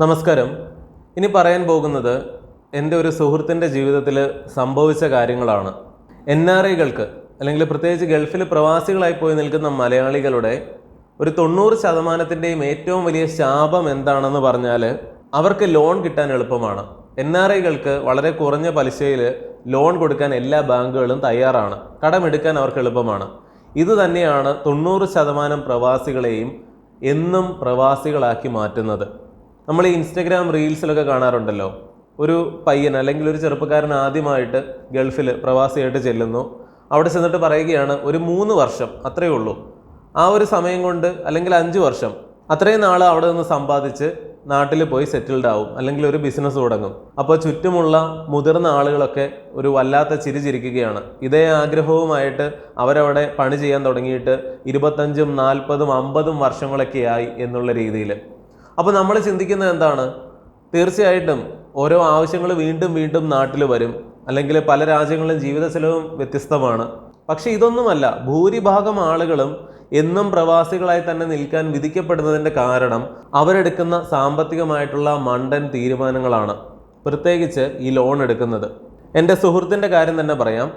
നമസ്കാരം. ഇനി പറയാൻ പോകുന്നത് എന്റെ ഒരു സുഹൃത്തിന്റെ ജീവിതത്തിൽ സംഭവിച്ച കാര്യങ്ങളാണ്. എൻ ആർ ഐകൾക്ക് അല്ലെങ്കിൽ പ്രത്യേകിച്ച് ഗൾഫിൽ പ്രവാസികളായി പോയി നിൽക്കുന്ന മലയാളികളുടെ ഒരു തൊണ്ണൂറ് ശതമാനത്തിന്റെയും ഏറ്റവും വലിയ ശാപം എന്താണെന്ന് പറഞ്ഞാൽ അവർക്ക് ലോൺ കിട്ടാൻ എളുപ്പമാണ്. എൻ ആർ ഐകൾക്ക് വളരെ കുറഞ്ഞ പലിശയിൽ ലോൺ കൊടുക്കാൻ എല്ലാ ബാങ്കുകളും തയ്യാറാണ്. കടമെടുക്കാൻ അവർക്ക് എളുപ്പമാണ്. ഇത് തന്നെയാണ് തൊണ്ണൂറ് ശതമാനം പ്രവാസികളെയും എന്നും പ്രവാസികളാക്കി മാറ്റുന്നത്. നമ്മൾ ഈ ഇൻസ്റ്റഗ്രാം റീൽസിലൊക്കെ കാണാറുണ്ടല്ലോ. ഒരു പയ്യൻ അല്ലെങ്കിൽ ഒരു ചെറുപ്പക്കാരൻ ആദ്യമായിട്ട് ഗൾഫിൽ പ്രവാസിയായിട്ട് ചെല്ലുന്നു. അവിടെ ചെന്നിട്ട് പറയുകയാണ് ഒരു മൂന്ന് വർഷം അത്രയേ ഉള്ളൂ. ആ ഒരു സമയം കൊണ്ട് അല്ലെങ്കിൽ അഞ്ച് വർഷം അത്രയും നാൾ അവിടെ നിന്ന് സമ്പാദിച്ച് നാട്ടിൽ പോയി സെറ്റിൽഡ് ആവും അല്ലെങ്കിൽ ഒരു ബിസിനസ് തുടങ്ങും. അപ്പോൾ ചുറ്റുമുള്ള മുതിർന്ന ആളുകളൊക്കെ ഒരു വല്ലാത്ത ചിരി ചിരിക്കുകയാണ്. ഇതേ ആഗ്രഹവുമായിട്ട് അവരവിടെ പണി ചെയ്യാൻ തുടങ്ങിയിട്ട് ഇരുപത്തഞ്ചും നാൽപ്പതും അമ്പതും വർഷങ്ങളൊക്കെയായി എന്നുള്ള രീതിയിൽ. അപ്പോൾ നമ്മൾ ചിന്തിക്കുന്നത് എന്താണ്? തീർച്ചയായിട്ടും ഓരോ ആവശ്യങ്ങൾ വീണ്ടും വീണ്ടും നാട്ടിൽ വരും. അല്ലെങ്കിൽ പല രാജ്യങ്ങളിലും ജീവിത ചെലവും വ്യത്യസ്തമാണ്. പക്ഷേ ഇതൊന്നുമല്ല. ഭൂരിഭാഗം ആളുകളും എന്നും പ്രവാസികളായി തന്നെ നിൽക്കാൻ വിധിക്കപ്പെടുന്നതിന്റെ കാരണം അവരെടുക്കുന്ന സാമ്പത്തികമായിട്ടുള്ള മണ്ടൻ തീരുമാനങ്ങളാണ്. പ്രത്യേകിച്ച് ഈ ലോൺ എടുക്കുന്നത്. എന്റെ സുഹൃത്തിന്റെ കാര്യം തന്നെ പറയാം.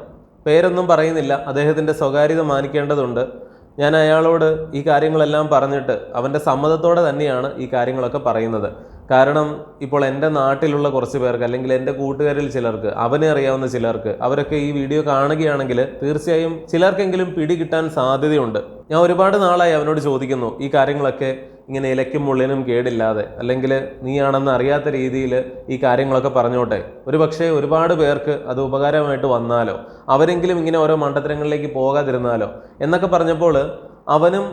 പേരൊന്നും പറയുന്നില്ല. അദ്ദേഹത്തിന്റെ സ്വകാര്യത മാനിക്കേണ്ടതുണ്ട്. ഞാൻ അയാളോട് ഈ കാര്യങ്ങളെല്ലാം പറഞ്ഞിട്ട് അവന്റെ സമ്മതത്തോടെ തന്നെയാണ് ഈ കാര്യങ്ങളൊക്കെ പറയുന്നത്. കാരണം ഇപ്പോൾ എന്റെ നാട്ടിലുള്ള കുറച്ച് പേർക്ക് അല്ലെങ്കിൽ എന്റെ കൂട്ടുകാരിൽ ചിലർക്ക് അവനെ അറിയാവുന്ന ചിലർക്ക് അവരൊക്കെ ഈ വീഡിയോ കാണുകയാണെങ്കിൽ തീർച്ചയായും ചിലർക്കെങ്കിലും പിടി കിട്ടാൻ സാധ്യതയുണ്ട്. ഞാൻ ഒരുപാട് നാളായി അവനോട് ചോദിക്കുന്നു ഈ കാര്യങ്ങളൊക്കെ ഇങ്ങനെ ഇലയ്ക്കും മുള്ളിനും കേടില്ലാതെ അല്ലെങ്കിൽ നീയാണെന്ന് അറിയാത്ത രീതിയിൽ ഈ കാര്യങ്ങളൊക്കെ പറഞ്ഞോട്ടെ. ഒരു പക്ഷേ ഒരുപാട് പേർക്ക് അത് ഉപകാരമായിട്ട് വന്നാലോ? അവരെങ്കിലും ഇങ്ങനെ ഓരോ മണ്ടത്തരങ്ങളിലേക്ക് പോകാതിരുന്നാലോ? എന്നൊക്കെ പറഞ്ഞപ്പോൾ അവനും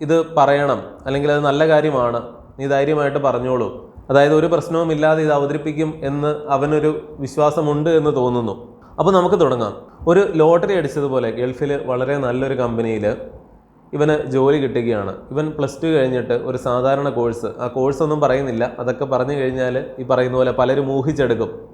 ഇത് പറയണം അല്ലെങ്കിൽ അത് നല്ല കാര്യമാണ് നീ ധൈര്യമായിട്ട് പറഞ്ഞോളൂ. അതായത് ഒരു പ്രശ്നവും ഇല്ലാതെ ഇത് അവതരിപ്പിക്കും എന്ന് അവനൊരു വിശ്വാസമുണ്ട് എന്ന് തോന്നുന്നു. അപ്പോൾ നമുക്ക് തുടങ്ങാം. ഒരു ലോട്ടറി അടിച്ചതുപോലെ ഗൾഫിൽ വളരെ നല്ലൊരു കമ്പനിയിൽ ഇവന് ജോലി കിട്ടുകയാണ്. ഇവൻ പ്ലസ് ടു കഴിഞ്ഞിട്ട് ഒരു സാധാരണ കോഴ്സ്. ആ കോഴ്സ് ഒന്നും പറയുന്നില്ല. അതൊക്കെ പറഞ്ഞു കഴിഞ്ഞാൽ ഈ പറയുന്ന പോലെ പലരും ഊഹിച്ചെടുക്കും.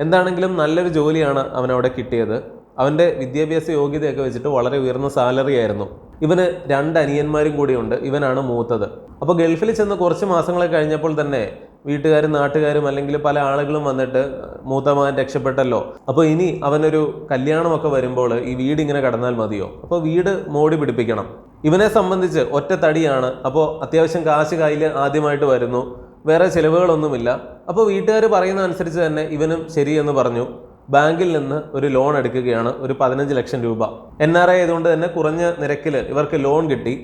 എന്താണെങ്കിലും നല്ലൊരു ജോലിയാണ് അവനവിടെ കിട്ടിയത്. അവന്റെ വിദ്യാഭ്യാസ യോഗ്യതയൊക്കെ വെച്ചിട്ട് വളരെ ഉയർന്ന സാലറി ആയിരുന്നു. ഇവന് രണ്ട് അനിയന്മാരും കൂടിയുണ്ട്. ഇവനാണ് മൂത്തത്. അപ്പോൾ ഗൾഫിൽ ചെന്ന് കുറച്ച് മാസങ്ങളെ കഴിഞ്ഞപ്പോൾ തന്നെ വീട്ടുകാരും നാട്ടുകാരും അല്ലെങ്കിൽ പല ആളുകളും വന്നിട്ട് മൂത്തമാൻ രക്ഷപ്പെട്ടല്ലോ. അപ്പോൾ ഇനി അവനൊരു കല്യാണമൊക്കെ വരുമ്പോൾ ഈ വീട് ഇങ്ങനെ കടന്നാൽ മതിയോ? അപ്പോൾ വീട് മോടി പിടിപ്പിക്കണം. ഇവനെ സംബന്ധിച്ച് ഒറ്റ തടിയാണ്. അപ്പോൾ അത്യാവശ്യം കാശ് കയ്യിൽ ആദ്യമായിട്ട് വരുന്നു. വേറെ ചിലവുകളൊന്നുമില്ല. അപ്പോൾ വീട്ടുകാർ പറയുന്ന അനുസരിച്ച് തന്നെ ഇവനും ശരിയെന്ന് പറഞ്ഞു. ബാങ്കിൽ നിന്ന് ഒരു ലോൺ എടുക്കുകയാണ് ഒരു പതിനഞ്ച് ലക്ഷം രൂപ. എൻ ആർ ഐ ആയതുകൊണ്ട് തന്നെ കുറഞ്ഞ നിരക്കിൽ ഇവർക്ക് ലോൺ കിട്ടി.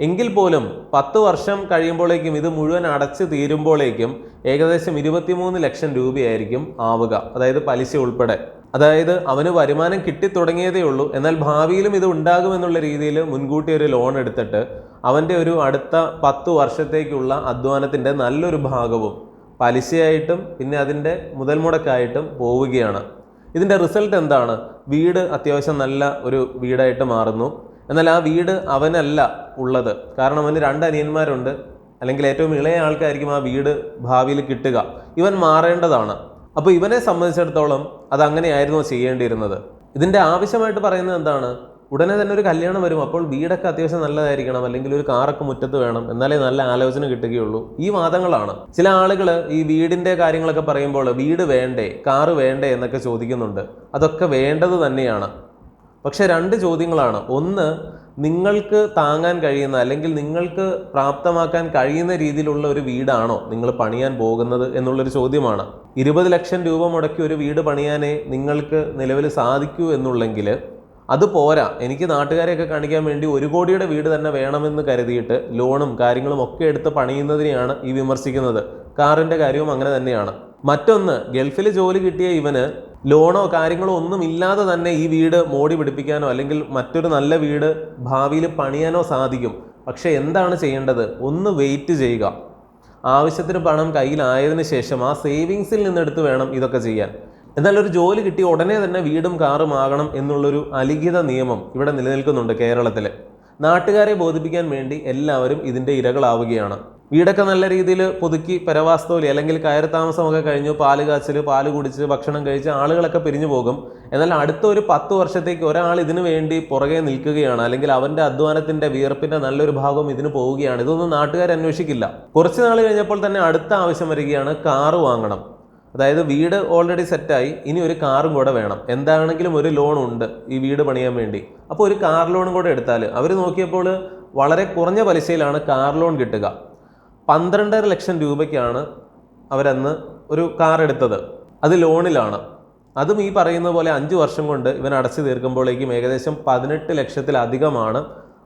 എങ്കിൽ പോലും പത്ത് വർഷം കഴിയുമ്പോഴേക്കും ഇത് മുഴുവൻ അടച്ചു തീരുമ്പോഴേക്കും ഏകദേശം ഇരുപത്തിമൂന്ന് ലക്ഷം രൂപയായിരിക്കും ആവുക. അതായത് പലിശ ഉൾപ്പെടെ. അതായത് അവന് വരുമാനം കിട്ടിത്തുടങ്ങിയതേ ഉള്ളൂ. എന്നാൽ ഭാവിയിലും ഇത് ഉണ്ടാകുമെന്നുള്ള രീതിയിൽ മുൻകൂട്ടി ഒരു ലോൺ എടുത്തിട്ട് അവന്റെ ഒരു അടുത്ത പത്ത് വർഷത്തേക്കുള്ള അധ്വാനത്തിന്റെ നല്ലൊരു ഭാഗവും പലിശയായിട്ടും പിന്നെ അതിന്റെ മുതൽ മുടക്കായിട്ടും പോവുകയാണ്. ഇതിന്റെ റിസൾട്ട് എന്താണ്? വീട് അത്യാവശ്യം നല്ല ഒരു വീടായിട്ട് മാറുന്നു. എന്നാൽ ആ വീട് അവനല്ല ഉള്ളത്. കാരണം അവന് രണ്ട് അനിയന്മാരുണ്ട്. അല്ലെങ്കിൽ ഏറ്റവും ഇളയ ആൾക്കായിരിക്കും ആ വീട് ഭാവിയിൽ കിട്ടുക. ഇവൻ മാറേണ്ടതാണ്. അപ്പോൾ ഇവനെ സംബന്ധിച്ചിടത്തോളം അത് അങ്ങനെയായിരുന്നു ചെയ്യേണ്ടിയിരുന്നത്. ഇതിന്റെ ആവശ്യമായിട്ട് പറയുന്നത് എന്താണ്? ഉടനെ തന്നെ ഒരു കല്യാണം വരും. അപ്പോൾ വീടൊക്കെ അത്യാവശ്യം നല്ലതായിരിക്കണം. അല്ലെങ്കിൽ ഒരു കാറൊക്കെ മുറ്റത്ത് വേണം. എന്നാലേ നല്ല ആലോചന കിട്ടുകയുള്ളൂ. ഈ വാദങ്ങളാണ്. ചില ആളുകൾ ഈ വീടിന്റെ കാര്യങ്ങളൊക്കെ പറയുമ്പോൾ വീട് വേണ്ടേ കാറ് വേണ്ടേ എന്നൊക്കെ ചോദിക്കുന്നുണ്ട്. അതൊക്കെ വേണ്ടത് തന്നെയാണ്. പക്ഷേ രണ്ട് ചോദ്യങ്ങളാണ്. ഒന്ന് നിങ്ങൾക്ക് താങ്ങാൻ കഴിയുന്ന അല്ലെങ്കിൽ നിങ്ങൾക്ക് പ്രാപ്തമാക്കാൻ കഴിയുന്ന രീതിയിലുള്ള ഒരു വീടാണോ നിങ്ങൾ പണിയാൻ പോകുന്നത് എന്നുള്ളൊരു ചോദ്യമാണ്. ഇരുപത് ലക്ഷം രൂപ മുടക്കി ഒരു വീട് പണിയാനേ നിങ്ങൾക്ക് നിലവിൽ സാധിക്കൂ എന്നുള്ളെങ്കിൽ അത് പോരാ. എനിക്ക് നാട്ടുകാരെയൊക്കെ കാണിക്കാൻ വേണ്ടി ഒരു കോടിയുടെ വീട് തന്നെ വേണമെന്ന് കരുതിയിട്ട് ലോണും കാര്യങ്ങളും ഒക്കെ എടുത്ത് പണിയുന്നതിനെയാണ് ഈ വിമർശിക്കുന്നത്. കാറിന്റെ കാര്യവും അങ്ങനെ തന്നെയാണ്. മറ്റൊന്ന് ഗൾഫിൽ ജോലി കിട്ടിയ ഇവന് ലോണോ കാര്യങ്ങളോ ഒന്നും ഇല്ലാതെ തന്നെ ഈ വീട് മോടി പിടിപ്പിക്കാനോ അല്ലെങ്കിൽ മറ്റൊരു നല്ല വീട് ഭാവിയിൽ പണിയാനോ സാധിക്കും. പക്ഷേ എന്താണ് ചെയ്യേണ്ടത്? ഒന്ന് വെയിറ്റ് ചെയ്യുക. ആവശ്യത്തിന് പണം കയ്യിലായതിനു ശേഷം ആ സേവിങ്സിൽ നിന്നെടുത്ത് വേണം ഇതൊക്കെ ചെയ്യാൻ. എന്നാൽ ഒരു ജോലി കിട്ടി ഉടനെ തന്നെ വീടും കാറും ആകണം എന്നുള്ളൊരു അലിഖിത നിയമം ഇവിടെ നിലനിൽക്കുന്നുണ്ട് കേരളത്തിൽ നാട്ടുകാരെ ബോധിപ്പിക്കാൻ വേണ്ടി എല്ലാവരും ഇതിന്റെ ഇരകളാവുകയാണ്. വീടൊക്കെ നല്ല രീതിയിൽ പുതുക്കി പരവാസ്തവലി അല്ലെങ്കിൽ കയറി താമസമൊക്കെ കഴിഞ്ഞു പാൽ കാച്ചിൽ പാൽ കുടിച്ച് ഭക്ഷണം കഴിച്ച് ആളുകളൊക്കെ പിരിഞ്ഞു പോകും. എന്നാൽ അടുത്ത ഒരു പത്ത് വർഷത്തേക്ക് ഒരാൾ ഇതിനു വേണ്ടി പുറകെ നിൽക്കുകയാണ്. അല്ലെങ്കിൽ അവന്റെ അധ്വാനത്തിന്റെ വിയർപ്പിന്റെ നല്ലൊരു ഭാഗം ഇതിന് പോവുകയാണ്. ഇതൊന്നും നാട്ടുകാർ അന്വേഷിക്കില്ല. കുറച്ച് നാൾ കഴിഞ്ഞപ്പോൾ തന്നെ അടുത്ത ആവശ്യം വരികയാണ് കാറ് വാങ്ങണം. അതായത് വീട് ഓൾറെഡി സെറ്റായി ഇനി ഒരു കാറും കൂടെ വേണം. എന്താണെങ്കിലും ഒരു ലോൺ ഉണ്ട് ഈ വീട് പണിയാൻ വേണ്ടി. അപ്പോൾ ഒരു കാർ ലോണും കൂടെ എടുത്താൽ അവർ നോക്കിയപ്പോൾ വളരെ കുറഞ്ഞ പലിശയിലാണ് കാർ ലോൺ കിട്ടുക. പന്ത്രണ്ടര ലക്ഷം രൂപയ്ക്കാണ് അവരന്ന് ഒരു കാർ എടുത്തത്. അത് ലോണിലാണ് അതും ഈ പറയുന്ന പോലെ അഞ്ച് വർഷം കൊണ്ട് ഇവൻ അടച്ചു തീർക്കുമ്പോഴേക്കും ഏകദേശം പതിനെട്ട് ലക്ഷത്തിലധികമാണ്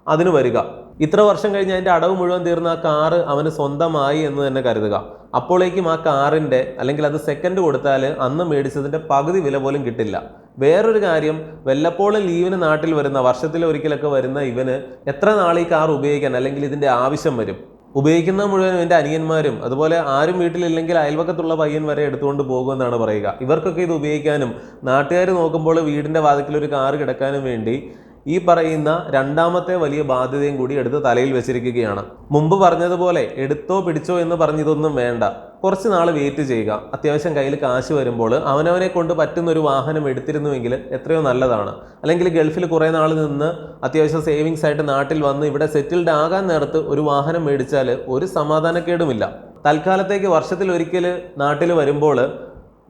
അതിന് വരിക. ഇത്ര വർഷം കഴിഞ്ഞ് അതിന്റെ അടവ് മുഴുവൻ തീർന്ന ആ കാറ് അവന് സ്വന്തമായി എന്ന് തന്നെ കരുതുക. അപ്പോഴേക്കും ആ കാറിന്റെ അല്ലെങ്കിൽ അത് സെക്കൻഡ് കൊടുത്താൽ അന്ന് മേടിച്ചതിന്റെ പകുതി വില പോലും കിട്ടില്ല. വേറൊരു കാര്യം വല്ലപ്പോഴും ലീവിന് നാട്ടിൽ വരുന്ന വർഷത്തിൽ ഒരിക്കലൊക്കെ വരുന്ന ഇവന് എത്ര നാൾ ഈ കാർ ഉപയോഗിക്കാൻ അല്ലെങ്കിൽ ഇതിന്റെ ആവശ്യം വരും? ഉപയോഗിക്കുന്ന മുഴുവൻ എന്റെ അനിയന്മാരും അതുപോലെ ആരും വീട്ടിലില്ലെങ്കിൽ അയൽവക്കത്തുള്ള പയ്യൻ വരെ എടുത്തുകൊണ്ട് പോകുമെന്നാണ് പറയുക. ഇവർക്കൊക്കെ ഇത് ഉപയോഗിക്കാനും നാട്ടുകാർ നോക്കുമ്പോൾ വീടിന്റെ വാതിക്കൽ ഒരു കാറ് കിടക്കാനും വേണ്ടി ഈ പറയുന്ന രണ്ടാമത്തെ വലിയ ബാധ്യതയും കൂടി എടുത്ത് തലയിൽ വെച്ചിരിക്കുകയാണ്. മുമ്പ് പറഞ്ഞതുപോലെ എടുത്തോ പിടിച്ചോ എന്ന് പറഞ്ഞതൊന്നും വേണ്ട. കുറച്ച് നാൾ വെയിറ്റ് ചെയ്യുക. അത്യാവശ്യം കയ്യിൽ കാശ് വരുമ്പോൾ അവനവനെ കൊണ്ട് പറ്റുന്ന ഒരു വാഹനം എടുത്തിരുന്നുവെങ്കിൽ എത്രയോ നല്ലതാണ്. അല്ലെങ്കിൽ ഗൾഫിൽ കുറേ നാൾ നിന്ന് അത്യാവശ്യം സേവിങ്സ് ആയിട്ട് നാട്ടിൽ വന്ന് ഇവിടെ സെറ്റിൽഡ് ആകാൻ നേരത്ത് ഒരു വാഹനം മേടിച്ചാൽ ഒരു സമാധാനക്കേടുമില്ല. തൽക്കാലത്തേക്ക് വർഷത്തിൽ ഒരിക്കൽ നാട്ടിൽ വരുമ്പോൾ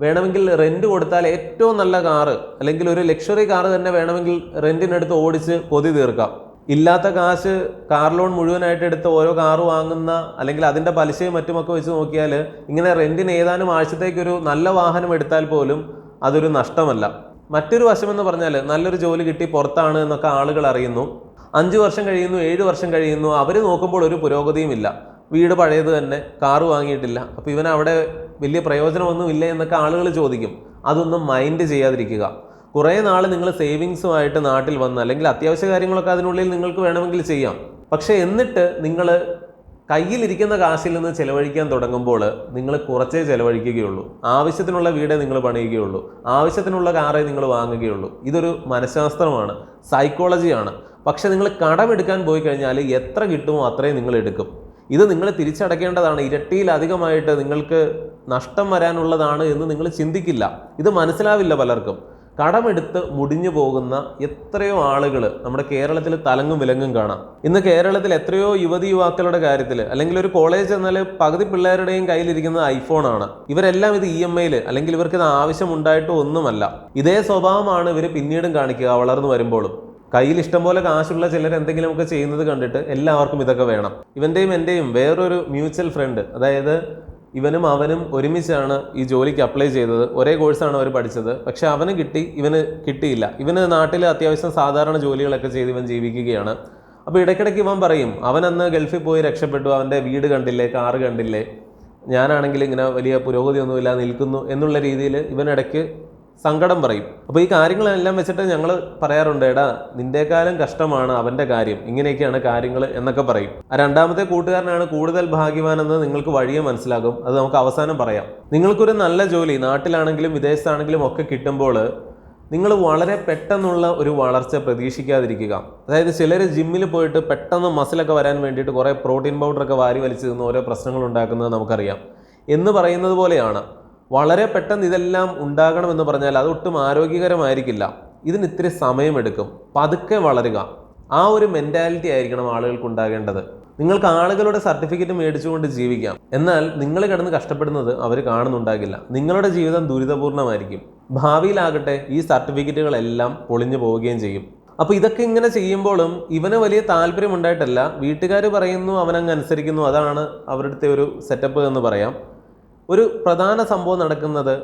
വേണമെങ്കിൽ റെന്റ് കൊടുത്താൽ ഏറ്റവും നല്ല കാറ് അല്ലെങ്കിൽ ഒരു ലക്ഷറി കാറ് തന്നെ വേണമെങ്കിൽ റെന്റിനെടുത്ത് ഓടിച്ച് കൊതി തീർക്കാം. ഇല്ലാത്ത കാശ് കാർ ലോൺ മുഴുവനായിട്ട് എടുത്ത് ഓരോ കാറ് വാങ്ങുന്ന അല്ലെങ്കിൽ അതിന്റെ പലിശയും മറ്റുമൊക്കെ വെച്ച് നോക്കിയാൽ ഇങ്ങനെ റെന്റിന് ഏതാനും ആഴ്ചത്തേക്കൊരു നല്ല വാഹനം എടുത്താൽ പോലും അതൊരു നഷ്ടമല്ല. മറ്റൊരു വശമെന്ന് പറഞ്ഞാൽ നല്ലൊരു ജോലി കിട്ടി പുറത്താണ് എന്നൊക്കെ ആളുകൾ അറിയുന്നു. അഞ്ച് വർഷം കഴിയുന്നു ഏഴ് വർഷം കഴിയുന്നു അവർ നോക്കുമ്പോൾ ഒരു പുരോഗതിയും ഇല്ല വീട് പഴയത് തന്നെ കാറ് വാങ്ങിയിട്ടില്ല. അപ്പോൾ ഇവൻ അവിടെ വലിയ പ്രയോജനമൊന്നും ഇല്ല എന്നൊക്കെ ആളുകൾ ചോദിക്കും. അതൊന്നും മൈൻഡ് ചെയ്യാതിരിക്കുക. കുറേ നാൾ നിങ്ങൾ സേവിങ്സുമായിട്ട് നാട്ടിൽ വന്ന് അല്ലെങ്കിൽ അത്യാവശ്യ കാര്യങ്ങളൊക്കെ അതിനുള്ളിൽ നിങ്ങൾക്ക് വേണമെങ്കിൽ ചെയ്യാം. പക്ഷേ എന്നിട്ട് നിങ്ങൾ കയ്യിലിരിക്കുന്ന കാശിൽ നിന്ന് ചിലവഴിക്കാൻ തുടങ്ങുമ്പോൾ നിങ്ങൾ കുറച്ചേ ചിലവഴിക്കുകയുള്ളൂ. ആവശ്യത്തിനുള്ള വീടേ നിങ്ങൾ പണിയുകയുള്ളൂ. ആവശ്യത്തിനുള്ള കാറേ നിങ്ങൾ വാങ്ങുകയുള്ളൂ. ഇതൊരു മനഃശാസ്ത്രമാണ്. സൈക്കോളജിയാണ് പക്ഷേ നിങ്ങൾ കടമെടുക്കാൻ പോയി കഴിഞ്ഞാൽ എത്ര കിട്ടുമോ അത്രയും നിങ്ങൾ എടുക്കും. ഇത് നിങ്ങൾ തിരിച്ചടയ്ക്കേണ്ടതാണ് ഇരട്ടിയിലധികമായിട്ട് നിങ്ങൾക്ക് നഷ്ടം വരാനുള്ളതാണ് എന്ന് നിങ്ങൾ ചിന്തിക്കില്ല. ഇത് മനസ്സിലാവില്ല പലർക്കും. കടമെടുത്ത് മുടിഞ്ഞു പോകുന്ന എത്രയോ ആളുകൾ നമ്മുടെ കേരളത്തിൽ തലങ്ങും വിലങ്ങും കാണാം. ഇന്ന് കേരളത്തിൽ എത്രയോ യുവതി യുവാക്കളുടെ കാര്യത്തിൽ അല്ലെങ്കിൽ ഒരു കോളേജ് എന്നാൽ പകുതി പിള്ളേരുടെയും കയ്യിലിരിക്കുന്നത് ഐഫോണാണ്. ഇവരെല്ലാം ഇത് ഇ എം ഐയിൽ അല്ലെങ്കിൽ ഇവർക്ക് ഇത് ആവശ്യമുണ്ടായിട്ടോ ഒന്നുമല്ല. ഇതേ സ്വഭാവമാണ് ഇവർ പിന്നീടും കാണിക്കുക വളർന്നു വരുമ്പോഴും. കയ്യിൽ ഇഷ്ടംപോലെ കാശുള്ള ചിലർ എന്തെങ്കിലുമൊക്കെ ചെയ്യുന്നത് കണ്ടിട്ട് എല്ലാവർക്കും ഇതൊക്കെ വേണം. ഇവന്റെയും എന്റെയും വേറൊരു മ്യൂച്വൽ ഫ്രണ്ട് അതായത് ഇവനും അവനും ഒരുമിച്ചാണ് ഈ ജോലിക്ക് അപ്ലൈ ചെയ്തത്. ഒരേ കോഴ്സാണ് അവർ പഠിച്ചത്. പക്ഷെ അവന് കിട്ടി ഇവന് കിട്ടിയില്ല. ഇവന് നാട്ടിൽ അത്യാവശ്യം സാധാരണ ജോലികളൊക്കെ ചെയ്ത് ഇവൻ ജീവിക്കുകയാണ്. അപ്പോൾ ഇടയ്ക്കിടയ്ക്ക് ഇവൻ പറയും അവൻ അന്ന് ഗൾഫിൽ പോയി രക്ഷപ്പെട്ടു. അവന്റെ വീട് കണ്ടില്ലേ കാറ് കണ്ടില്ലേ? ഞാനാണെങ്കിൽ ഇങ്ങനെ വലിയ പുരോഗതിയൊന്നുമില്ല നിൽക്കുന്നു എന്നുള്ള രീതിയിൽ ഇവനിടയ്ക്ക് സങ്കടം പറയും. അപ്പോൾ ഈ കാര്യങ്ങളെല്ലാം വെച്ചിട്ട് ഞങ്ങൾ പറയാറുണ്ട് എടാ നിന്റെക്കാലം കഷ്ടമാണ് അവന്റെ കാര്യം. ഇങ്ങനെയൊക്കെയാണ് കാര്യങ്ങൾ എന്നൊക്കെ പറയും. ആ രണ്ടാമത്തെ കൂട്ടുകാരനാണ് കൂടുതൽ ഭാഗ്യവാനെന്ന് നിങ്ങൾക്ക് വഴിയെ മനസ്സിലാകും. അത് നമുക്ക് അവസാനം പറയാം. നിങ്ങൾക്കൊരു നല്ല ജോലി നാട്ടിലാണെങ്കിലും വിദേശത്താണെങ്കിലും ഒക്കെ കിട്ടുമ്പോൾ നിങ്ങൾ വളരെ പെട്ടെന്നുള്ള ഒരു വളർച്ച പ്രതീക്ഷിക്കാതിരിക്കുക. അതായത് ചിലർ ജിമ്മിൽ പോയിട്ട് പെട്ടെന്ന് മസിലൊക്കെ വരാൻ വേണ്ടിയിട്ട് കുറേ പ്രോട്ടീൻ പൗഡറൊക്കെ വാരി വലിച്ചു നിന്ന് ഓരോ പ്രശ്നങ്ങൾ ഉണ്ടാക്കുന്നത് നമുക്കറിയാം. എന്ന് പറയുന്നത് പോലെയാണ്. വളരെ പെട്ടെന്ന് ഇതെല്ലാം ഉണ്ടാകണമെന്ന് പറഞ്ഞാൽ അത് ഒട്ടും ആരോഗ്യകരമായിരിക്കില്ല. ഇതിന് ഇത്തിരി സമയമെടുക്കും. പതുക്കെ വളരുക. ആ ഒരു മെന്റാലിറ്റി ആയിരിക്കണം ആളുകൾക്ക് ഉണ്ടാകേണ്ടത്. നിങ്ങൾക്ക് ആളുകളുടെ സർട്ടിഫിക്കറ്റ് മേടിച്ചുകൊണ്ട് ജീവിക്കാം. എന്നാൽ നിങ്ങൾ കിടന്ന് കഷ്ടപ്പെടുന്നത് അവർ കാണുന്നുണ്ടാകില്ല. നിങ്ങളുടെ ജീവിതം ദുരിതപൂർണമായിരിക്കും ഭാവിയിലാകട്ടെ ഈ സർട്ടിഫിക്കറ്റുകളെല്ലാം പൊളിഞ്ഞു പോവുകയും ചെയ്യും. അപ്പോൾ ഇതൊക്കെ ഇങ്ങനെ ചെയ്യുമ്പോഴും ഇവന് വലിയ താല്പര്യം ഉണ്ടായിട്ടല്ല വീട്ടുകാർ പറയുന്നു അവനങ്ങ് അനുസരിക്കുന്നു. അതാണ് അവരുടെ ഒരു സെറ്റപ്പ് എന്ന് പറയാം. ഒരു പ്രധാന സംഭവം നടക്കുന്നത്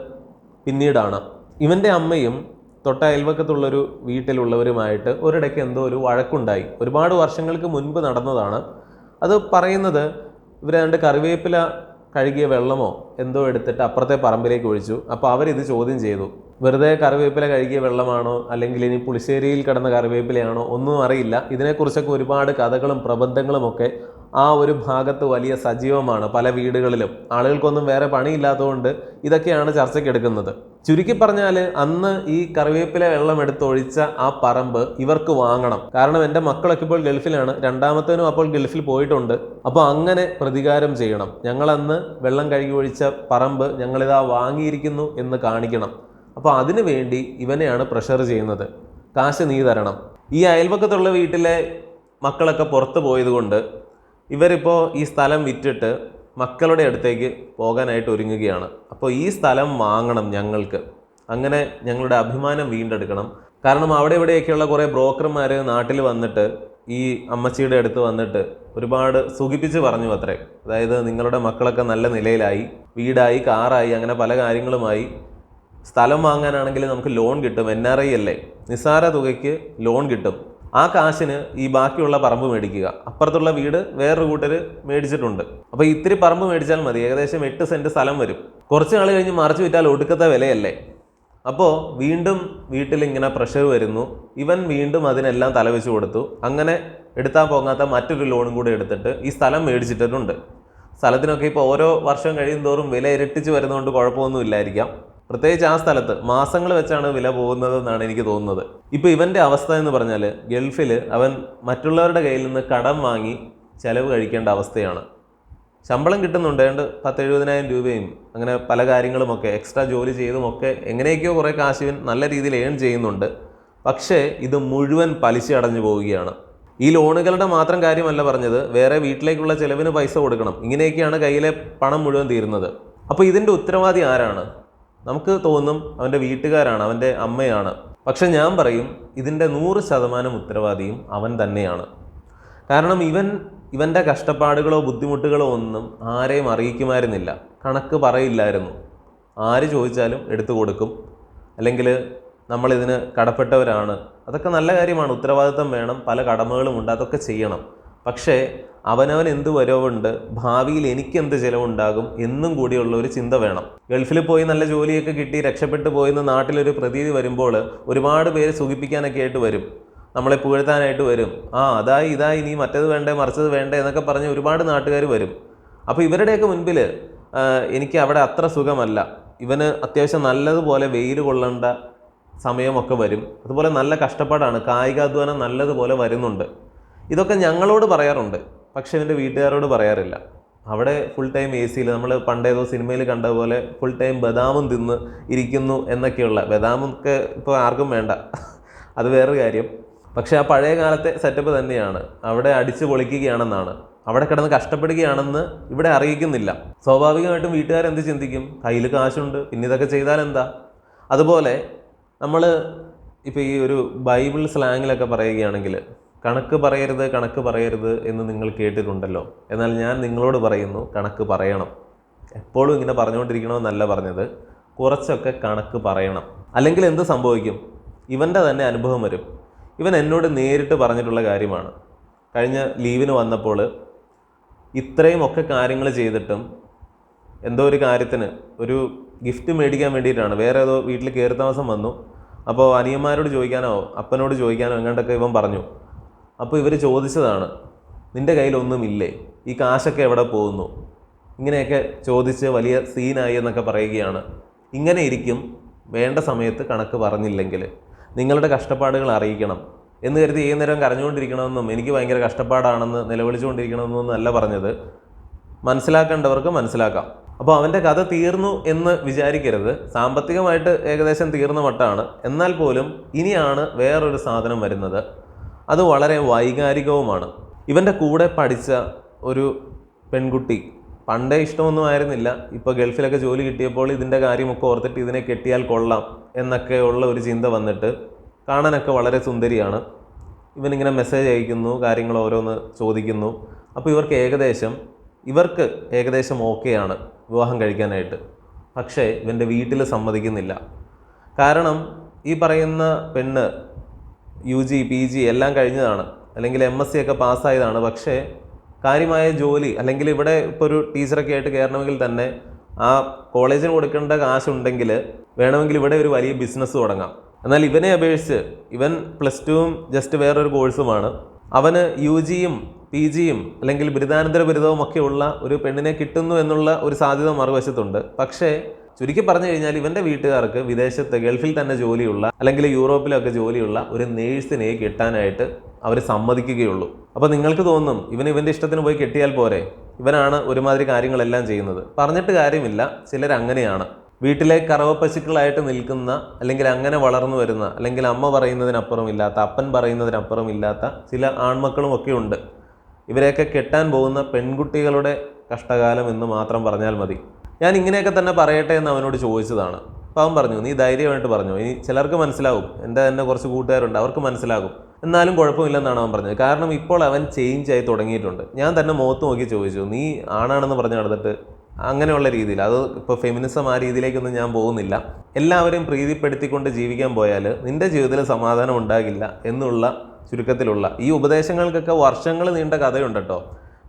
പിന്നീടാണ്. ഇവന്റെ അമ്മയും തൊട്ട അയൽവക്കത്തുള്ളൊരു വീട്ടിലുള്ളവരുമായിട്ട് ഒരിടയ്ക്ക് എന്തോ ഒരു വഴക്കുണ്ടായി. ഒരുപാട് വർഷങ്ങൾക്ക് മുൻപ് നടന്നതാണ്. അത് പറയുന്നത് ഇവർ രണ്ട് കറിവേപ്പില കഴുകിയ വെള്ളമോ എന്തോ എടുത്തിട്ട് അപ്പുറത്തെ പറമ്പിലേക്ക് ഒഴിച്ചു. അപ്പോൾ അവരിത് ചോദ്യം ചെയ്തു. വെറുതെ കറിവേപ്പില കഴുകിയ വെള്ളമാണോ? അല്ലെങ്കിൽ ഇനി പുളിശ്ശേരിയിൽ കിടന്ന കറിവേപ്പിലയാണോ? ഒന്നും അറിയില്ല. ഇതിനെക്കുറിച്ചൊക്കെ ഒരുപാട് കഥകളും പ്രബന്ധങ്ങളും ഒക്കെ ആ ഒരു ഭാഗത്ത് വലിയ സജീവമാണ് പല വീടുകളിലും. ആളുകൾക്കൊന്നും വേറെ പണിയില്ലാത്തതുകൊണ്ട് ഇതൊക്കെയാണ് ചർച്ചയ്ക്ക് എടുക്കുന്നത്. ചുരുക്കി പറഞ്ഞാൽ അന്ന് ഈ കറിവേപ്പില വെള്ളം എടുത്തൊഴിച്ച ആ പറമ്പ് ഇവർക്ക് വാങ്ങണം. കാരണം എന്റെ മക്കളൊക്കെ ഇപ്പോൾ ഗൾഫിലാണ്. രണ്ടാമത്തേനും അപ്പോൾ ഗൾഫിൽ പോയിട്ടുണ്ട്. അപ്പോൾ അങ്ങനെ പ്രതികാരം ചെയ്യണം. ഞങ്ങൾ അന്ന് വെള്ളം കഴുകി ഒഴിച്ച പറമ്പ് ഞങ്ങളിതാ വാങ്ങിയിരിക്കുന്നു എന്ന് കാണിക്കണം. അപ്പോൾ അതിനു വേണ്ടി ഇവനെയാണ് പ്രഷർ ചെയ്യുന്നത്. കാശ് നീ തരണം. ഈ അയൽപക്കത്തുള്ള വീട്ടിലെ മക്കളൊക്കെ പുറത്ത് പോയതുകൊണ്ട് ഇവരിപ്പോൾ ഈ സ്ഥലം വിറ്റിട്ട് മക്കളുടെ അടുത്തേക്ക് പോകാനായിട്ട് ഒരുങ്ങുകയാണ്. അപ്പോൾ ഈ സ്ഥലം വാങ്ങണം ഞങ്ങൾക്ക്. അങ്ങനെ ഞങ്ങളുടെ അഭിമാനം വീണ്ടെടുക്കണം. കാരണം അവിടെ ഇവിടെയൊക്കെയുള്ള കുറേ ബ്രോക്കർമാർ നാട്ടിൽ വന്നിട്ട് ഈ അമ്മച്ചിയുടെ അടുത്ത് വന്നിട്ട് ഒരുപാട് സുഖിപ്പിച്ച് പറഞ്ഞു അത്രേ. അതായത് നിങ്ങളുടെ മക്കളൊക്കെ നല്ല നിലയിലായി വീടായി കാറായി അങ്ങനെ പല കാര്യങ്ങളുമായി. സ്ഥലം വാങ്ങാനാണെങ്കിൽ നമുക്ക് ലോൺ കിട്ടും എൻ ആർ ഐ അല്ലേ? നിസ്സാര തുകയ്ക്ക് ലോൺ കിട്ടും. ആ കാശിന് ഈ ബാക്കിയുള്ള പറമ്പ് മേടിക്കുക. അപ്പുറത്തുള്ള വീട് വേറൊരു കൂട്ടർ മേടിച്ചിട്ടുണ്ട്. അപ്പോൾ ഇത്തിരി പറമ്പ് മേടിച്ചാൽ മതി. ഏകദേശം എട്ട് സെന്റ് സ്ഥലം വരും. കുറച്ച് നാൾ കഴിഞ്ഞ് മറിച്ച് വിറ്റാൽ ഒടുക്കത്തെ വിലയല്ലേ? അപ്പോൾ വീണ്ടും വീട്ടിൽ ഇങ്ങനെ പ്രഷർ വരുന്നു. ഇവൻ വീണ്ടും അതിനെല്ലാം തലവെച്ച് കൊടുത്തു. അങ്ങനെ എടുത്താൽ പോകാത്ത മറ്റൊരു ലോണും കൂടി എടുത്തിട്ട് ഈ സ്ഥലം മേടിച്ചിട്ടുണ്ട്. സ്ഥലത്തിനൊക്കെ ഇപ്പോൾ ഓരോ വർഷം കഴിയും തോറും വില ഇരട്ടിച്ച് വരുന്നതുകൊണ്ട് കുഴപ്പമൊന്നും ഇല്ലായിരിക്കാം. പ്രത്യേകിച്ച് ആ സ്ഥലത്ത് മാസങ്ങൾ വെച്ചാണ് വില പോകുന്നത് എന്നാണ് എനിക്ക് തോന്നുന്നത്. ഇപ്പോൾ ഇവന്റെ അവസ്ഥ എന്ന് പറഞ്ഞാൽ ഗൾഫിൽ അവൻ മറ്റുള്ളവരുടെ കയ്യിൽ നിന്ന് കടം വാങ്ങി ചിലവ് കഴിക്കേണ്ട അവസ്ഥയാണ്. ശമ്പളം കിട്ടുന്നുണ്ട് ഏതാണ്ട് പത്ത് എഴുപതിനായിരം രൂപയും അങ്ങനെ പല കാര്യങ്ങളുമൊക്കെ എക്സ്ട്രാ ജോലി ചെയ്തുമൊക്കെ എങ്ങനെയൊക്കെയോ കുറേ കാശ് നല്ല രീതിയിൽ ഏൺ ചെയ്യുന്നുണ്ട്. പക്ഷേ ഇത് മുഴുവൻ പലിശ അടഞ്ഞു പോവുകയാണ്. ഈ ലോണുകളുടെ മാത്രം കാര്യമല്ല പറഞ്ഞത് വേറെ വീട്ടിലേക്കുള്ള ചിലവിന് പൈസ കൊടുക്കണം. ഇങ്ങനെയൊക്കെയാണ് കയ്യിലെ പണം മുഴുവൻ തീരുന്നത്. അപ്പോൾ ഇതിന്റെ ഉത്തരവാദി ആരാണ്? നമുക്ക് തോന്നും അവന്റെ വീട്ടുകാരാണ് അവന്റെ അമ്മയാണ്. പക്ഷെ ഞാൻ പറയും ഇതിന്റെ നൂറ് ശതമാനം ഉത്തരവാദിയും അവൻ തന്നെയാണ്. കാരണം ഇവൻ ഇവന്റെ കഷ്ടപ്പാടുകളോ ബുദ്ധിമുട്ടുകളോ ഒന്നും ആരെയും അറിയിക്കുമായിരുന്നില്ല. കണക്ക് പറയില്ലായിരുന്നു. ആര് ചോദിച്ചാലും എടുത്തു കൊടുക്കും. അല്ലെങ്കിൽ നമ്മളിതിന് കടപ്പെട്ടവരാണ്. അതൊക്കെ നല്ല കാര്യമാണ്. ഉത്തരവാദിത്തം വേണം. പല കടമകളും ഉണ്ട്. അതൊക്കെ ചെയ്യണം. പക്ഷേ അവനവൻ എന്ത് വരവുണ്ട്? ഭാവിയിൽ എനിക്ക് എന്ത് ചിലവുണ്ടാകും? എന്നും കൂടിയുള്ള ഒരു ചിന്ത വേണം. ഗൾഫിൽ പോയി നല്ല ജോലിയൊക്കെ കിട്ടി രക്ഷപ്പെട്ടു പോയെന്ന് നാട്ടിലൊരു പ്രതീതി വരുമ്പോൾ ഒരുപാട് പേര് സുഖിപ്പിക്കാനൊക്കെ ആയിട്ട് വരും. നമ്മളെ പുകഴ്ത്താനായിട്ട് വരും. ആ അതായി ഇതായി നീ മറ്റേത് വേണ്ടേ മറിച്ചത് വേണ്ടേ എന്നൊക്കെ പറഞ്ഞ് ഒരുപാട് നാട്ടുകാർ വരും. അപ്പോൾ ഇവരുടെയൊക്കെ മുൻപിൽ എനിക്ക് അവിടെ അത്ര സുഖമല്ല. ഇവന് അത്യാവശ്യം നല്ലതുപോലെ വെയിൽ കൊള്ളേണ്ട സമയമൊക്കെ വരും. അതുപോലെ നല്ല കഷ്ടപ്പാടാണ്. കായികാധ്വാനം നല്ലതുപോലെ വരുന്നുണ്ട്. ഇതൊക്കെ ഞങ്ങളോട് പറയാറുണ്ട്. പക്ഷെ ഇവന്റെ വീട്ടുകാരോട് പറയാറില്ല. അവിടെ ഫുൾ ടൈം എ സിയിൽ നമ്മൾ പണ്ടേതോ സിനിമയിൽ കണ്ട പോലെ ഫുൾ ടൈം ബദാമും തിന്ന് ഇരിക്കുന്നു എന്നൊക്കെയുള്ള. ബദാമൊക്കെ ഇപ്പോൾ ആർക്കും വേണ്ട. അത് വേറൊരു കാര്യം. പക്ഷേ ആ പഴയ കാലത്തെ സെറ്റപ്പ് തന്നെയാണ്. അവിടെ അടിച്ചു പൊളിക്കുകയാണെന്നാണ്. അവിടെ കിടന്ന് കഷ്ടപ്പെടുകയാണെന്ന് ഇവിടെ അറിയിക്കുന്നില്ല. സ്വാഭാവികമായിട്ടും വീട്ടുകാരെന്ത് ചിന്തിക്കും? കയ്യിൽ കാശുണ്ട്. പിന്നെ ഇതൊക്കെ ചെയ്താൽ എന്താ? അതുപോലെ നമ്മൾ ഇപ്പോൾ ഈ ഒരു ബൈബിൾ സ്ലാങ്ങിലൊക്കെ പറയുകയാണെങ്കിൽ കണക്ക് പറയരുത് കണക്ക് പറയരുത് എന്ന് നിങ്ങൾ കേട്ടിട്ടുണ്ടല്ലോ. എന്നാൽ ഞാൻ നിങ്ങളോട് പറയുന്നു കണക്ക് പറയണം. എപ്പോഴും ഇങ്ങനെ പറഞ്ഞുകൊണ്ടിരിക്കണമെന്നല്ല പറഞ്ഞത്. കുറച്ചൊക്കെ കണക്ക് പറയണം. അല്ലെങ്കിൽ എന്ത് സംഭവിക്കും? ഇവന്റെ തന്നെ അനുഭവം വരും. ഇവൻ എന്നോട് നേരിട്ട് പറഞ്ഞിട്ടുള്ള കാര്യമാണ്. കഴിഞ്ഞ ലീവിന് വന്നപ്പോൾ ഇത്രയും ഒക്കെ കാര്യങ്ങൾ ചെയ്തിട്ടും എന്തോ ഒരു കാര്യത്തിന് ഒരു ഗിഫ്റ്റ് മേടിക്കാൻ വേണ്ടിയിട്ടാണ്. വേറെ ഏതോ വീട്ടിൽ കയറി താമസം വന്നു. അപ്പോൾ അനിയന്മാരോട് ചോദിക്കാനോ അപ്പനോട് ചോദിക്കാനോ എങ്ങാണ്ടൊക്കെ ഇവൻ പറഞ്ഞു. അപ്പോൾ ഇവർ ചോദിച്ചതാണ് നിന്റെ കയ്യിലൊന്നുമില്ലേ? ഈ കാശൊക്കെ എവിടെ പോകുന്നു? ഇങ്ങനെയൊക്കെ ചോദിച്ച് വലിയ സീനായി എന്നൊക്കെ പറയുകയാണ്. ഇങ്ങനെ ഇരിക്കും വേണ്ട സമയത്ത് കണക്ക് പറഞ്ഞില്ലെങ്കിൽ. നിങ്ങളുടെ കഷ്ടപ്പാടുകൾ അറിയിക്കണം. എന്ന് കരുതി ഏത് നേരം കരഞ്ഞുകൊണ്ടിരിക്കണമെന്നും എനിക്ക് ഭയങ്കര കഷ്ടപ്പാടാണെന്ന് നിലവിളിച്ചുകൊണ്ടിരിക്കണമെന്നും അല്ല പറഞ്ഞത്. മനസ്സിലാക്കേണ്ടവർക്ക് മനസ്സിലാക്കാം. അപ്പോൾ അവന്റെ കഥ തീർന്നു എന്ന് വിചാരിക്കരുത്. സാമ്പത്തികമായിട്ട് ഏകദേശം തീർന്ന മട്ടാണ്. എന്നാൽ പോലും ഇനിയാണ് വേറൊരു സാധനം വരുന്നത്. അത് വളരെ വൈകാരികവുമാണ്. ഇവന്റെ കൂടെ പഠിച്ച ഒരു പെൺകുട്ടി പണ്ടേ ഇഷ്ടമൊന്നും ആയിരുന്നില്ല. ഇപ്പോൾ ഗൾഫിലൊക്കെ ജോലി കിട്ടിയപ്പോൾ ഇതിന്റെ കാര്യമൊക്കെ ഓർത്തിട്ട് ഇതിനെ കെട്ടിയാൽ കൊള്ളാം എന്നൊക്കെ ഉള്ള ഒരു ചിന്ത വന്നിട്ട് കാണാനൊക്കെ വളരെ സുന്ദരിയാണ്. ഇവനിങ്ങനെ മെസ്സേജ് അയക്കുന്നു കാര്യങ്ങൾ ഓരോന്ന് ചോദിക്കുന്നു. അപ്പോൾ ഇവർക്ക് ഏകദേശം ഇവർക്ക് ഏകദേശം ഓക്കെയാണ് വിവാഹം കഴിക്കാനായിട്ട്. പക്ഷേ ഇവന്റെ വീട്ടിൽ സമ്മതിക്കുന്നില്ല. കാരണം ഈ പറയുന്ന പെണ്ണ് യു ജി പി ജി എല്ലാം കഴിഞ്ഞതാണ്. അല്ലെങ്കിൽ എം എസ് സി ഒക്കെ പാസ്സായതാണ്. പക്ഷേ കാര്യമായ ജോലി അല്ലെങ്കിൽ ഇവിടെ ഇപ്പോൾ ഒരു ടീച്ചറൊക്കെ ആയിട്ട് കയറണമെങ്കിൽ തന്നെ ആ കോളേജിന് കൊടുക്കേണ്ട കാശുണ്ടെങ്കിൽ വേണമെങ്കിൽ ഇവിടെ ഒരു വലിയ ബിസിനസ് തുടങ്ങാം. എന്നാൽ ഇവനെ അപേക്ഷിച്ച് ഇവൻ പ്ലസ് ടുവും ജസ്റ്റ് വേറൊരു കോഴ്സുമാണ് അവന് യു ജിയും പി ജിയും അല്ലെങ്കിൽ ബിരുദാനന്തര ബിരുദവും ഒക്കെ ഉള്ള ഒരു പെണ്ണിനെ കിട്ടുന്നു എന്നുള്ള ഒരു സാധ്യത മറുവശത്തുണ്ട്. പക്ഷേ ചുരുക്കി പറഞ്ഞു കഴിഞ്ഞാൽ ഇവന്റെ വീട്ടുകാർക്ക് വിദേശത്ത് ഗൾഫിൽ തന്നെ ജോലിയുള്ള അല്ലെങ്കിൽ യൂറോപ്പിലൊക്കെ ജോലിയുള്ള ഒരു നേഴ്സിനെ കിട്ടാനായിട്ട് അവർ സമ്മതിക്കുകയുള്ളൂ. അപ്പോൾ നിങ്ങൾക്ക് തോന്നും ഇവൻ ഇവന്റെ ഇഷ്ടത്തിന് പോയി കെട്ടിയാൽ പോരെ? ഇവനാണ് ഒരുമാതിരി കാര്യങ്ങളെല്ലാം ചെയ്യുന്നത്. പറഞ്ഞിട്ട് കാര്യമില്ല ചിലരങ്ങനെയാണ്. വീട്ടിലെ കറവ പശുക്കളായിട്ട് നിൽക്കുന്ന അല്ലെങ്കിൽ അങ്ങനെ വളർന്നു വരുന്ന അല്ലെങ്കിൽ അമ്മ പറയുന്നതിനപ്പുറം ഇല്ലാത്ത അപ്പൻ പറയുന്നതിനപ്പുറം ഇല്ലാത്ത ചില ആൺമക്കളും ഒക്കെ ഉണ്ട്. ഇവരെയൊക്കെ കെട്ടാൻ പോകുന്ന പെൺകുട്ടികളുടെ കഷ്ടകാലം എന്ന് മാത്രം പറഞ്ഞാൽ മതി. ഞാൻ ഇങ്ങനെയൊക്കെ തന്നെ പറയട്ടെ എന്ന് അവനോട് ചോദിച്ചതാണ്. അപ്പോൾ അവൻ പറഞ്ഞു നീ ധൈര്യമായിട്ട് പറഞ്ഞു. ഇനി ചിലർക്ക് മനസ്സിലാവും എന്റെ തന്നെ കുറച്ച് കൂട്ടുകാരുണ്ട് അവർക്ക് മനസ്സിലാകും. എന്നാലും കുഴപ്പമില്ലെന്നാണ് അവൻ പറഞ്ഞത്. കാരണം ഇപ്പോൾ അവൻ ചേഞ്ച് ആയി തുടങ്ങിയിട്ടുണ്ട്. ഞാൻ തന്നെ മുഖത്ത് നോക്കി ചോദിച്ചു നീ ആണാണെന്ന് പറഞ്ഞ് നടന്നിട്ട് അങ്ങനെയുള്ള രീതിയിൽ അത് ഇപ്പോൾ ഫെമിനിസം ആ രീതിയിലേക്കൊന്നും ഞാൻ പോകുന്നില്ല. എല്ലാവരെയും പ്രീതിപ്പെടുത്തിക്കൊണ്ട് ജീവിക്കാൻ പോയാൽ നിന്റെ ജീവിതത്തിൽ സമാധാനം ഉണ്ടാകില്ല എന്നുള്ള ചുരുക്കത്തിലുള്ള ഈ ഉപദേശങ്ങൾക്കൊക്കെ വർഷങ്ങൾ നീണ്ട കഥയുണ്ട് കേട്ടോ.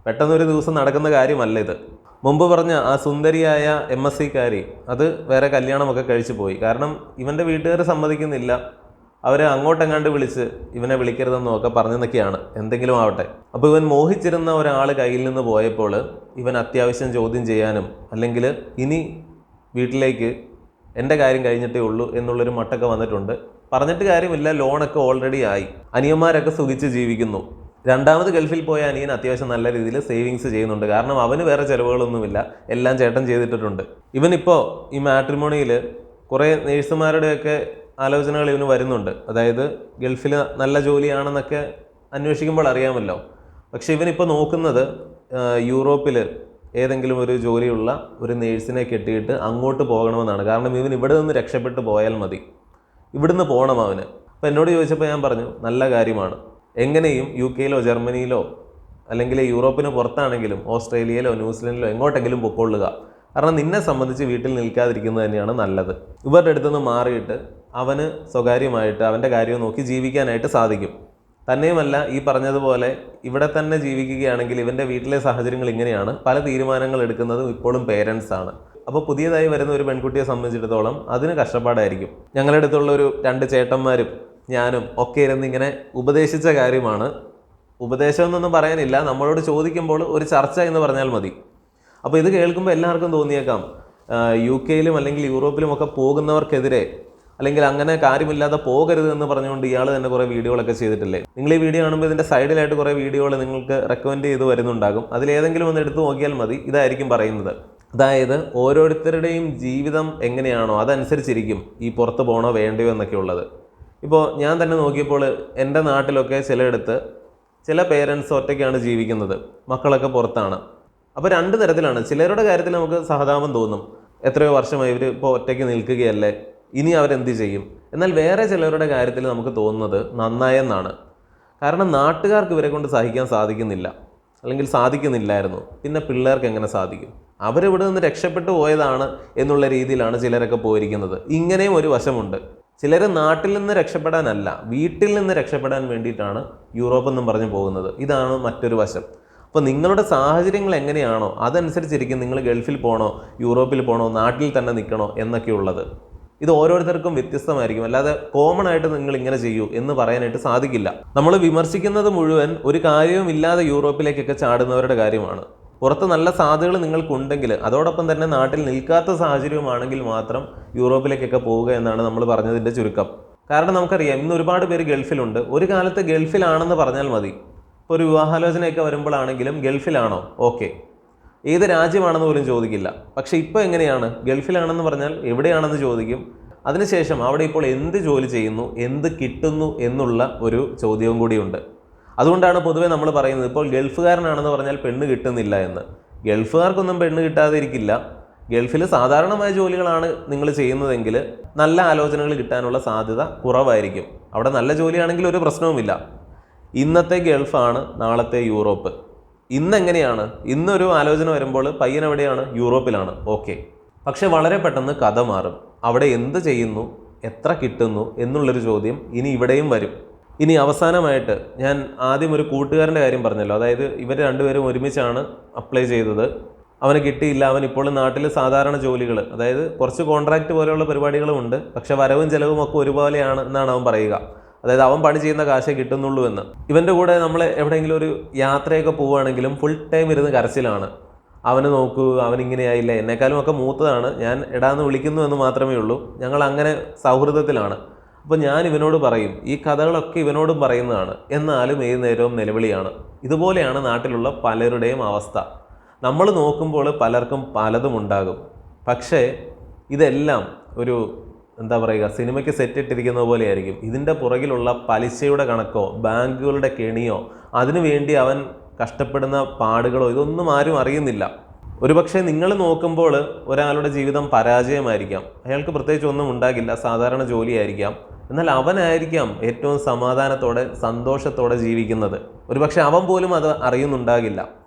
പെട്ടെന്നൊരു ദിവസം നടക്കുന്ന കാര്യമല്ല ഇത്. മുമ്പ് പറഞ്ഞ ആ സുന്ദരിയായ എം എസ് സിക്കാരി അത് വേറെ കല്യാണമൊക്കെ കഴിച്ചു പോയി. കാരണം ഇവന്റെ വീട്ടുകാർ സമ്മതിക്കുന്നില്ല. അവരെ അങ്ങോട്ടെങ്ങാണ്ട് വിളിച്ച് ഇവനെ വിളിക്കരുതെന്നും ഒക്കെ പറഞ്ഞെന്നൊക്കെയാണ്. എന്തെങ്കിലും ആവട്ടെ. അപ്പോൾ ഇവൻ മോഹിച്ചിരുന്ന ഒരാൾ കയ്യിൽ നിന്ന് പോയപ്പോൾ ഇവൻ അത്യാവശ്യം ചോദ്യം ചെയ്യാനും അല്ലെങ്കിൽ ഇനി വീട്ടിലേക്ക് എന്റെ കാര്യം കഴിഞ്ഞിട്ടേ ഉള്ളൂ എന്നുള്ളൊരു മട്ടൊക്കെ വന്നിട്ടുണ്ട്. പറഞ്ഞിട്ട് കാര്യമില്ല. ലോണൊക്കെ ഓൾറെഡി ആയി. അനിയന്മാരൊക്കെ സുഖിച്ച് ജീവിക്കുന്നു. രണ്ടാമത് ഗൾഫിൽ പോയ അനിയൻ അത്യാവശ്യം നല്ല രീതിയിൽ സേവിങ്സ് ചെയ്യുന്നുണ്ട്. കാരണം അവന് വേറെ ചിലവുകളൊന്നുമില്ല. എല്ലാം ചേട്ടൻ ചെയ്തിട്ടിട്ടുണ്ട്. ഇവനിപ്പോൾ ഈ മാട്രിമോണിയിൽ കുറേ നേഴ്സുമാരുടെയൊക്കെ ആലോചനകൾ ഇവന് വരുന്നുണ്ട്. അതായത് ഗൾഫിൽ നല്ല ജോലിയാണെന്നൊക്കെ അന്വേഷിക്കുമ്പോൾ അറിയാമല്ലോ. പക്ഷെ ഇവനിപ്പോൾ നോക്കുന്നത് യൂറോപ്പിൽ ഏതെങ്കിലും ഒരു ജോലിയുള്ള ഒരു നേഴ്സിനെ കെട്ടിയിട്ട് അങ്ങോട്ട് പോകണമെന്നാണ്. കാരണം ഇവൻ ഇവിടെ നിന്ന് രക്ഷപ്പെട്ട് പോയാൽ മതി. ഇവിടുന്ന് പോകണം അവന്. അപ്പോൾ എന്നോട് ചോദിച്ചപ്പോൾ ഞാൻ പറഞ്ഞു നല്ല കാര്യമാണ്. എങ്ങനെയും യു കെയിലോ ജർമ്മനിയിലോ അല്ലെങ്കിൽ യൂറോപ്പിന് പുറത്താണെങ്കിലും ഓസ്ട്രേലിയയിലോ ന്യൂസിലൻഡിലോ എങ്ങോട്ടെങ്കിലും പൊക്കൊള്ളുക. കാരണം നിന്നെ സംബന്ധിച്ച് വീട്ടിൽ നിൽക്കാതിരിക്കുന്നത് തന്നെയാണ് നല്ലത്. ഇവരുടെ അടുത്ത് നിന്ന് മാറിയിട്ട് അവന് സ്വകാര്യമായിട്ട് അവന്റെ കാര്യം നോക്കി ജീവിക്കാനായിട്ട് സാധിക്കും. തന്നെയുമല്ല ഈ പറഞ്ഞതുപോലെ ഇവിടെ തന്നെ ജീവിക്കുകയാണെങ്കിൽ ഇവന്റെ വീട്ടിലെ സാഹചര്യങ്ങൾ ഇങ്ങനെയാണ്. പല തീരുമാനങ്ങൾ എടുക്കുന്നതും ഇപ്പോഴും പേരൻസാണ് അപ്പോൾ പുതിയതായി വരുന്ന ഒരു പെൺകുട്ടിയെ സംബന്ധിച്ചിടത്തോളം അതിന് കഷ്ടപ്പാടായിരിക്കും. ഞങ്ങളുടെ അടുത്തുള്ള ഒരു രണ്ട് ചേട്ടന്മാരും ഞാനും ഒക്കെ ഇരുന്ന് ഇങ്ങനെ ഉപദേശിച്ച കാര്യമാണ്. ഉപദേശം എന്നൊന്നും പറയാനില്ല. നമ്മളോട് ചോദിക്കുമ്പോൾ ഒരു ചർച്ച എന്ന് പറഞ്ഞാൽ മതി. അപ്പോൾ ഇത് കേൾക്കുമ്പോൾ എല്ലാവർക്കും തോന്നിയേക്കാം. യു കെയിലും അല്ലെങ്കിൽ യൂറോപ്പിലും ഒക്കെ പോകുന്നവർക്കെതിരെ അല്ലെങ്കിൽ അങ്ങനെ കാര്യമില്ലാതെ പോകരുത് എന്ന് പറഞ്ഞുകൊണ്ട് ഇയാൾ തന്നെ കുറേ വീഡിയോകളൊക്കെ ചെയ്തിട്ടില്ലേ? നിങ്ങൾ ഈ വീഡിയോ കാണുമ്പോൾ ഇതിന്റെ സൈഡിലായിട്ട് കുറേ വീഡിയോകൾ നിങ്ങൾക്ക് റെക്കമെൻഡ് ചെയ്ത് വരുന്നുണ്ടാകും. അതിലേതെങ്കിലും ഒന്ന് എടുത്ത് നോക്കിയാൽ മതി. ഇതായിരിക്കും പറയുന്നത്. അതായത് ഓരോരുത്തരുടെയും ജീവിതം എങ്ങനെയാണോ അതനുസരിച്ചിരിക്കും ഈ പുറത്ത് പോകണോ വേണ്ടയോ എന്നൊക്കെ ഉള്ളത് ഇപ്പോൾ ഞാൻ തന്നെ നോക്കിയപ്പോൾ എന്റെ നാട്ടിലൊക്കെ ചിലയിടത്ത് ചില പേരൻസ് ഒറ്റയ്ക്കാണ് ജീവിക്കുന്നത്. മക്കളൊക്കെ പുറത്താണ്. അപ്പോൾ രണ്ട് തരത്തിലാണ്. ചിലരുടെ കാര്യത്തിൽ നമുക്ക് സഹതാപം തോന്നും. എത്രയോ വർഷമായി ഇവർ ഇപ്പോൾ ഒറ്റയ്ക്ക് നിൽക്കുകയല്ലേ? ഇനി അവരെന്ത് ചെയ്യും? എന്നാൽ വേറെ ചിലരുടെ കാര്യത്തിൽ നമുക്ക് തോന്നുന്നത് നന്നായെന്നാണ് കാരണം നാട്ടുകാർക്ക് ഇവരെ കൊണ്ട് സഹിക്കാൻ സാധിക്കുന്നില്ല. അല്ലെങ്കിൽ സാധിക്കുന്നില്ലായിരുന്നു. പിന്നെ പിള്ളേർക്ക് എങ്ങനെ സാധിക്കും? അവരിവിടെ നിന്ന് രക്ഷപ്പെട്ടു പോയതാണ് എന്നുള്ള രീതിയിലാണ് ചിലരൊക്കെ പോയിരിക്കുന്നത്. ഇങ്ങനെയും ഒരു വശമുണ്ട്. ചിലർ നാട്ടിൽ നിന്ന് രക്ഷപ്പെടാനല്ല വീട്ടിൽ നിന്ന് രക്ഷപ്പെടാൻ വേണ്ടിയിട്ടാണ് യൂറോപ്പ് എന്നും പറഞ്ഞു പോകുന്നത്. ഇതാണ് മറ്റൊരു വശം. അപ്പോൾ നിങ്ങളുടെ സാഹചര്യങ്ങൾ എങ്ങനെയാണോ അതനുസരിച്ചിരിക്കും നിങ്ങൾ ഗൾഫിൽ പോകണോ യൂറോപ്പിൽ പോകണോ നാട്ടിൽ തന്നെ നിൽക്കണോ എന്നൊക്കെയുള്ളത്. ഇത് ഓരോരുത്തർക്കും വ്യത്യസ്തമായിരിക്കും. അല്ലാതെ കോമൺ ആയിട്ട് നിങ്ങൾ ഇങ്ങനെ ചെയ്യൂ എന്ന് പറയാനായിട്ട് സാധിക്കില്ല. നമ്മൾ വിമർശിക്കുന്നത് മുഴുവൻ ഒരു കാര്യവും ഇല്ലാതെ യൂറോപ്പിലേക്കൊക്കെ ചാടുന്നവരുടെ കാര്യമാണ്. പുറത്ത് നല്ല സാധ്യതകൾ നിങ്ങൾക്കുണ്ടെങ്കിൽ അതോടൊപ്പം തന്നെ നാട്ടിൽ നിൽക്കാത്ത സാഹചര്യമാണെങ്കിൽ മാത്രം യൂറോപ്പിലേക്കൊക്കെ പോവുക എന്നാണ് നമ്മൾ പറഞ്ഞതിന്റെ ചുരുക്കം. കാരണം നമുക്കറിയാം ഇന്ന് ഒരുപാട് പേര് ഗൾഫിലുണ്ട്. ഒരു കാലത്ത് ഗൾഫിലാണെന്ന് പറഞ്ഞാൽ മതി. ഇപ്പോൾ ഒരു വിവാഹാലോചനയൊക്കെ വരുമ്പോഴാണെങ്കിലും ഗൾഫിലാണോ? ഓക്കെ. ഏത് രാജ്യമാണെന്ന് പോലും ചോദിക്കില്ല. പക്ഷേ ഇപ്പോൾ എങ്ങനെയാണ്? ഗൾഫിലാണെന്ന് പറഞ്ഞാൽ എവിടെയാണെന്ന് ചോദിക്കും. അതിനുശേഷം അവിടെ ഇപ്പോൾ എന്ത് ജോലി ചെയ്യുന്നു എന്ത് കിട്ടുന്നു എന്നുള്ള ഒരു ചോദ്യവും കൂടിയുണ്ട്. അതുകൊണ്ടാണ് പൊതുവേ നമ്മൾ പറയുന്നത് ഇപ്പോൾ ഗൾഫുകാരനാണെന്ന് പറഞ്ഞാൽ പെണ്ണ് കിട്ടുന്നില്ല എന്ന്. ഗൾഫുകാർക്കൊന്നും പെണ്ണ് കിട്ടാതിരിക്കില്ല. ഗൾഫിൽ സാധാരണമായ ജോലികളാണ് നിങ്ങൾ ചെയ്യുന്നതെങ്കിൽ നല്ല ആലോചനകൾ കിട്ടാനുള്ള സാധ്യത കുറവായിരിക്കും. അവിടെ നല്ല ജോലിയാണെങ്കിൽ ഒരു പ്രശ്നവുമില്ല. ഇന്നത്തെ ഗൾഫാണ് നാളത്തെ യൂറോപ്പ്. ഇന്ന് എങ്ങനെയാണ് ഇന്നൊരു ആലോചന വരുമ്പോൾ പയ്യൻ എവിടെയാണ്? യൂറോപ്പിലാണ്. ഓക്കെ. പക്ഷേ വളരെ പെട്ടെന്ന് കഥ മാറും. അവിടെ എന്ത് ചെയ്യുന്നു? എത്ര കിട്ടുന്നു? എന്നുള്ളൊരു ചോദ്യം ഇനി ഇവിടെയും വരും. ഇനി അവസാനമായിട്ട് ഞാൻ ആദ്യം ഒരു കൂട്ടുകാരന്റെ കാര്യം പറഞ്ഞല്ലോ. അതായത് ഇവർ രണ്ടുപേരും ഒരുമിച്ചാണ് അപ്ലൈ ചെയ്തത്. അവന് കിട്ടിയില്ല. അവൻ ഇപ്പോൾ നാട്ടിലെ സാധാരണ ജോലികൾ അതായത് കുറച്ച് കോൺട്രാക്റ്റ് പോലെയുള്ള പരിപാടികളും ഉണ്ട്. പക്ഷേ വരവും ചിലവും ഒക്കെ ഒരുപോലെയാണ് എന്നാണ് അവൻ പറയുക. അതായത് അവൻ പണി ചെയ്യുന്ന കാശേ കിട്ടുന്നുള്ളൂ എന്ന്. ഇവന്റെ കൂടെ നമ്മൾ എവിടെയെങ്കിലും ഒരു യാത്രയൊക്കെ പോവുകയാണെങ്കിലും ഫുൾ ടൈം ഇരുന്ന് കരച്ചിലാണ്. അവന് നോക്കൂ അവൻ ഇങ്ങനെയായില്ല. എന്നെക്കാളും ഒക്കെ മൂത്തതാണ്. ഞാൻ എടാന്ന് വിളിക്കുന്നു എന്ന് മാത്രമേ ഉള്ളൂ. ഞങ്ങൾ അങ്ങനെ സൗഹൃദത്തിലാണ്. അപ്പോൾ ഞാൻ ഇവനോട് പറയും ഈ കഥകളൊക്കെ ഇവനോടും പറയുന്നതാണ്. എന്നാലും ഏത് നേരവും നിലവിളിയാണ്. ഇതുപോലെയാണ് നാട്ടിലുള്ള പലരുടെയും അവസ്ഥ. നമ്മൾ നോക്കുമ്പോൾ പലർക്കും പലതും ഉണ്ടാകും. പക്ഷേ ഇതെല്ലാം ഒരു എന്താ പറയുക സിനിമയ്ക്ക് സെറ്റ് ഇട്ടിരിക്കുന്ന പോലെയായിരിക്കും. ഇതിന്റെ പുറകിലുള്ള പലിശയുടെ കണക്കോ ബാങ്കുകളുടെ കെണിയോ അതിനുവേണ്ടി അവൻ കഷ്ടപ്പെടുന്ന പാടുകളോ ഇതൊന്നും ആരും അറിയുന്നില്ല. ഒരുപക്ഷെ നിങ്ങൾ നോക്കുമ്പോൾ ഒരാളുടെ ജീവിതം പരാജയമായിരിക്കാം. അയാൾക്ക് പ്രത്യേകിച്ച് ഒന്നും ഉണ്ടാകില്ല. സാധാരണ ജോലിയായിരിക്കാം. എന്നാൽ അവനായിരിക്കാം ഏറ്റവും സമാധാനത്തോടെ സന്തോഷത്തോടെ ജീവിക്കുന്നത്. ഒരുപക്ഷെ അവൻ പോലും അത് അറിയുന്നുണ്ടാകില്ല.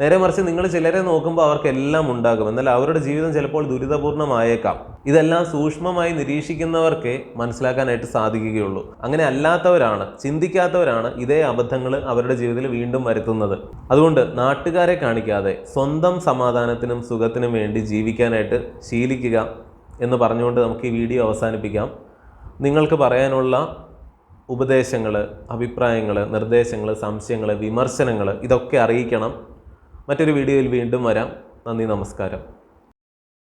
നേരെ മറിച്ച് നിങ്ങൾ ചിലരെ നോക്കുമ്പോൾ അവർക്കെല്ലാം ഉണ്ടാകും. എന്നാൽ അവരുടെ ജീവിതം ചിലപ്പോൾ ദുരിതപൂർണമായേക്കാം ഇതെല്ലാം സൂക്ഷ്മമായി നിരീക്ഷിക്കുന്നവർക്കേ മനസ്സിലാക്കാനായിട്ട് സാധിക്കുകയുള്ളൂ. അങ്ങനെ അല്ലാത്തവരാണ് ചിന്തിക്കാത്തവരാണ് ഇതേ അബദ്ധങ്ങൾ അവരുടെ ജീവിതത്തിൽ വീണ്ടും വരുത്തുന്നത്. അതുകൊണ്ട് നാട്ടുകാരെ കാണിക്കാതെ സ്വന്തം സമാധാനത്തിനും സുഖത്തിനും വേണ്ടി ജീവിക്കാനായിട്ട് ശീലിക്കുക എന്ന് പറഞ്ഞുകൊണ്ട് നമുക്ക് ഈ വീഡിയോ അവസാനിപ്പിക്കാം. നിങ്ങൾക്ക് പറയാനുള്ള ഉപദേശങ്ങൾ അഭിപ്രായങ്ങൾ നിർദ്ദേശങ്ങൾ സംശയങ്ങൾ വിമർശനങ്ങൾ ഇതൊക്കെ അറിയിക്കണം. മറ്റൊരു വീഡിയോയിൽ വീണ്ടും വരാം. നന്ദി നമസ്കാരം.